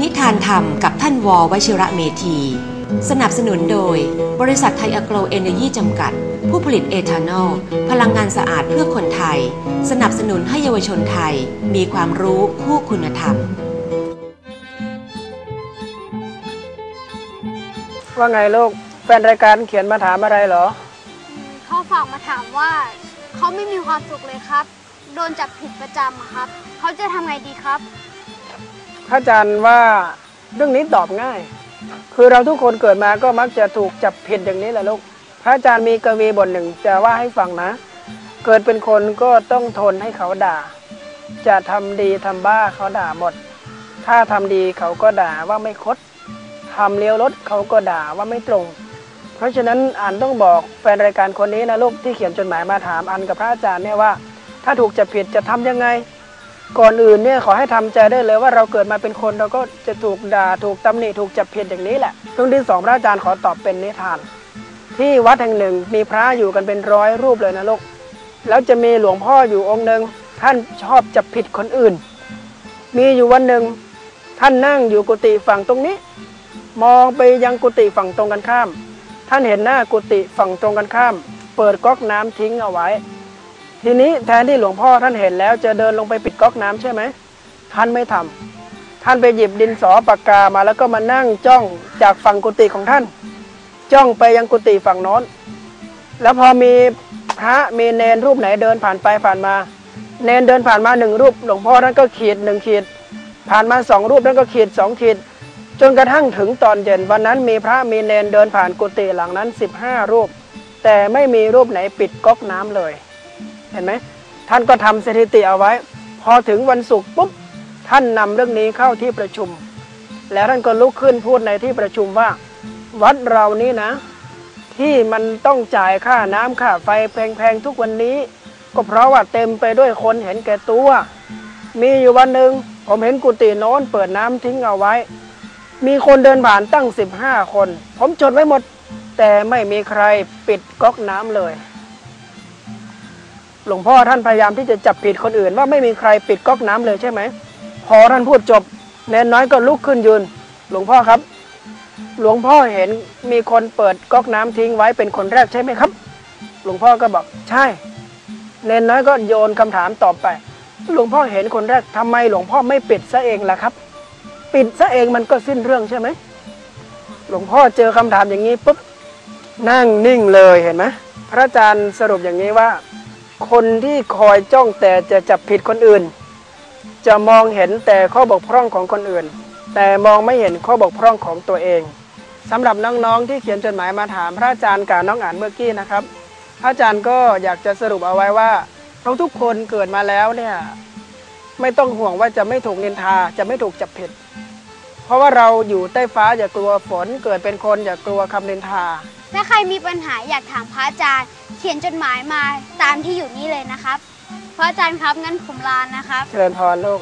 นิทานธรรมกับท่านววชิระเมธี สนับสนุนโดย บริษัทไทยอโกรเอเนยีจำกัด ผู้ผลิตเอทานอล พลังงานสะอาดเพื่อคนไทย สนับสนุนให้เยาวชนไทย มีความรู้คู่คุณธรรม ว่าไงลูก แฟนรายการเขียนมาถามอะไรเหรอ เขาฝากมาถามว่า เขาไม่มีความสุขเลยครับ โดนจับผิดประจำอะครับ เขาจะทำไงดีครับ พระอาจารย์ว่าเรื่องนี้ตอบง่าย คือเราทุกคนเกิดมาก็มักจะถูกจับผิดอย่างนี้แหละลูก พระอาจารย์มีกวีบทหนึ่งจะว่าให้ฟังนะ เกิดเป็นคนก็ต้องทนให้เขาด่า จะทำดีทำบ้าเขาด่าหมด ถ้าทำดีเขาก็ด่าว่าไม่คดทำเลี้ยวรถเขาก็ด่าว่าไม่ตรง เพราะฉะนั้นอ่านต้องบอกแฟนรายการคนนี้นะลูกที่เขียนจดหมายมาถามอันกับพระอาจารย์เนี่ยว่า ถ้าถูกจับผิดจะทำยังไง ก่อนอื่นเนี่ยขอให้ทำใจได้เลยว่าเราเกิดมาเป็นคนเราก็จะถูกด่าถูกตำหนิถูกจับผิดอย่างนี้แหละเรื่องที่สองพระอาจารย์ขอตอบเป็นนิทาน ที่วัดแห่งหนึ่งมีพระอยู่กันเป็นร้อยรูปเลยนะลูกแล้วจะมีหลวงพ่ออยู่องค์หนึ่งท่านชอบจับผิดคนอื่น มีอยู่วันหนึ่งท่านนั่งอยู่กุฏิฝั่งตรงนี้ มองไปยังกุฏิฝั่งตรงกันข้าม ท่านเห็นหน้ากุฏิฝั่งตรงกันข้าม เปิดก๊อกน้ำทิ้งเอาไว้ ทีนี้แทนที่หลวงพ่อท่านเห็นแล้วจะเดินลงไปปิดก๊อกน้ำใช่ไหมท่านไม่ทำท่านไปหยิบดินสอปากกามาแล้วก็มานั่งจ้องจากฝั่งกุฏิของท่าน จ้องไปยังกุฏิฝั่งโน้น แล้วพอมีพระมีเนนรูปไหนเดินผ่านไปผ่านมา เนนเดินผ่านมาหนึ่งรูป หลวงพ่อท่านก็ขีดหนึ่งขีด ผ่านมาสองรูปท่านก็ขีดสองขีด จนกระทั่งถึงตอนเย็นวันนั้นมีพระมีเนนเดินผ่านกุฏิหลังนั้น 15 รูป แต่ไม่มีรูปไหนปิดก๊อกน้ำเลย เห็นไหมท่านก็ทำสถิติเอาไว้ พอถึงวันศุกร์ปุ๊บท่านนำเรื่องนี้เข้าที่ประชุม แล้วท่านก็ลุกขึ้นพูดในที่ประชุมว่า วัดเรานี้นะ ที่มันต้องจ่ายค่าน้ำค่าไฟแพงๆทุกวันนี้ ก็เพราะว่าเต็มไปด้วยคนเห็นแก่ตัว มีอยู่วันหนึ่งผมเห็นกุฏิโน้นเปิดน้ำทิ้งเอาไว้ มีคนเดินผ่านตั้ง 15 คน ผมจดไว้หมด แต่ไม่มีใครปิดก๊อกน้ำเลย หลวงพ่อท่านพยายามที่จะจับผิดคนอื่น ว่าไม่มีใครปิดก๊อกน้ำเลยใช่ไหม พอท่านพูดจบเนนน้อยก็ลุกขึ้นยืน หลวงพ่อครับ หลวงพ่อเห็นมีคนเปิดก๊อกน้ำทิ้งไว้เป็นคนแรกใช่ไหมครับ หลวงพ่อก็บอกใช่ เนนน้อยก็โยนคำถามตอบไป หลวงพ่อเห็นคนแรกทำไมหลวงพ่อไม่ปิดซะเองล่ะครับ ปิดซะเองมันก็สิ้นเรื่องใช่ไหมหลวงพ่อเจอคำถามอย่างนี้ปุ๊บนั่งนิ่งเลยเห็นไหมพระอาจารย์สรุปอย่างนี้ว่า คนที่คอยจ้องแต่จะจับผิดคนอื่น จะมองเห็นแต่ข้อบกพร่องของคนอื่น แต่มองไม่เห็นข้อบกพร่องของตัวเองสำหรับน้องๆที่เขียนจดหมายมาถามพระอาจารย์กับน้องอ่านเมื่อกี้นะครับพระอาจารย์ก็อยากจะสรุปเอาไว้ว่าเราทุกคนเกิดมาแล้วเนี่ยไม่ต้องห่วงว่าจะไม่ถูกนินทาจะไม่ถูกจับผิด เพราะว่าเราอยู่ใต้ฟ้าอย่ากลัวฝนเกิดเป็นคนอย่ากลัวคำนินทา ถ้าใครมีปัญหาอยากถามพระอาจารย์ เขียนจดหมายมาตามที่อยู่นี่เลยนะครับ พระอาจารย์ครับงั้นผมลานะครับ เจริญพรลูก